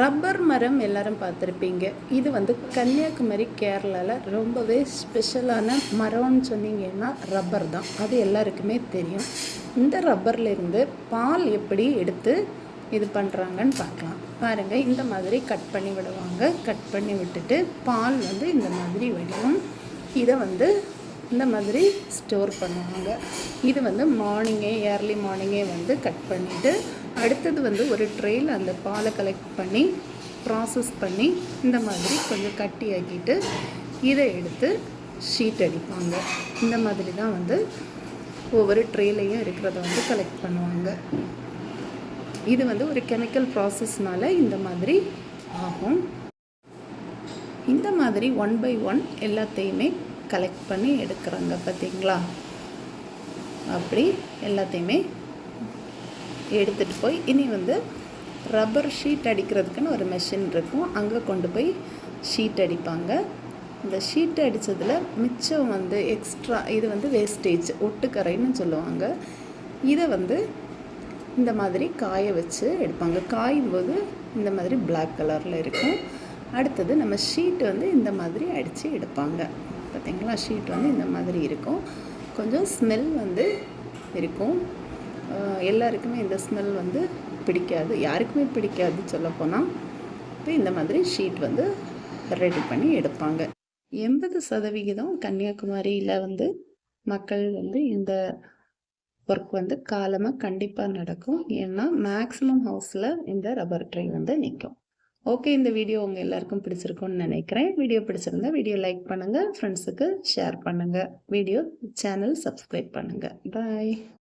Rubber மரம் எல்லாரும் பார்த்துருப்பீங்க. இது வந்து கன்னியாகுமரி கேரளாவில் ரொம்பவே ஸ்பெஷலான மரம்னு சொன்னீங்கன்னா ரப்பர் தான். அது எல்லாருக்குமே தெரியும். இந்த ரப்பர்லேருந்து பால் எப்படி எடுத்து இது பண்ணுறாங்கன்னு பார்க்கலாம். பாருங்கள் இந்த மாதிரி கட் பண்ணி விடுவாங்க. கட் பண்ணி விட்டுட்டு பால் வந்து இந்த மாதிரி வடியும். இதை வந்து இந்த மாதிரி ஸ்டோர் பண்ணுவாங்க. இது வந்து மார்னிங்கே ஏர்லி மார்னிங்கே வந்து கட் பண்ணிவிட்டு அடுத்தது வந்து ஒரு ட்ரெயில் அந்த பாலை கலெக்ட் பண்ணி ப்ராசஸ் பண்ணி இந்த மாதிரி கொஞ்சம் கட்டி ஆக்கிட்டு இதை எடுத்து ஷீட் அடிப்பாங்க. இந்த மாதிரி தான் வந்து ஒவ்வொரு ட்ரெயிலையும் இருக்கிறத வந்து கலெக்ட் பண்ணுவாங்க. இது வந்து ஒரு கெமிக்கல் ப்ராசஸ்னால இந்த மாதிரி ஆகும். இந்த மாதிரி ஒன் பை ஒன் எல்லாத்தையுமே கலெக்ட் பண்ணி எடுக்கிறாங்க பார்த்தீங்களா அப்படி எல்லாத்தையுமே எடுத்துகிட்டு போய் இனி வந்து ரப்பர் ஷீட் அடிக்கிறதுக்குன்னு ஒரு மெஷின் இருக்கும். அங்கே கொண்டு போய் ஷீட் அடிப்பாங்க. இந்த ஷீட் அடித்ததில் மிச்சம் வந்து எக்ஸ்ட்ரா இது வந்து வேஸ்டேஜ் ஒட்டுக்கரைன்னு சொல்லுவாங்க. இதை வந்து இந்த மாதிரி காய வச்சு எடுப்பாங்க. காயும் போது இந்த மாதிரி பிளாக் கலரில் இருக்கும். அடுத்தது நம்ம ஷீட் வந்து இந்த மாதிரி அடித்து எடுப்பாங்க. பார்த்தீங்களா? ஷீட் வந்து இந்த மாதிரி இருக்கும். கொஞ்சம் ஸ்மெல் வந்து இருக்கும். எல்லாருக்குமே இந்த ஸ்மெல் வந்து பிடிக்காது. யாருக்குமே பிடிக்காது சொல்லப்போனால் இப்போ இந்த மாதிரி ஷீட் வந்து ரெடி பண்ணி எடுப்பாங்க. எண்பது சதவிகிதம் கன்னியாகுமரியில் வந்து மக்கள் வந்து இந்த ஒர்க் வந்து காலமாக கண்டிப்பாக நடக்கும். ஏன்னா மேக்ஸிமம் ஹவுஸில் இந்த ரப்பர் ட்ரை வந்து நிற்கும் ஓகே இந்த வீடியோ உங்கள் எல்லாருக்கும் பிடிச்சிருக்கும்னு நினைக்கிறேன். வீடியோ பிடிச்சிருந்தா வீடியோ லைக் பண்ணுங்கள் ஃப்ரெண்ட்ஸுக்கு ஷேர் பண்ணுங்கள் வீடியோ சேனல் சப்ஸ்கிரைப் பண்ணுங்கள் பாய்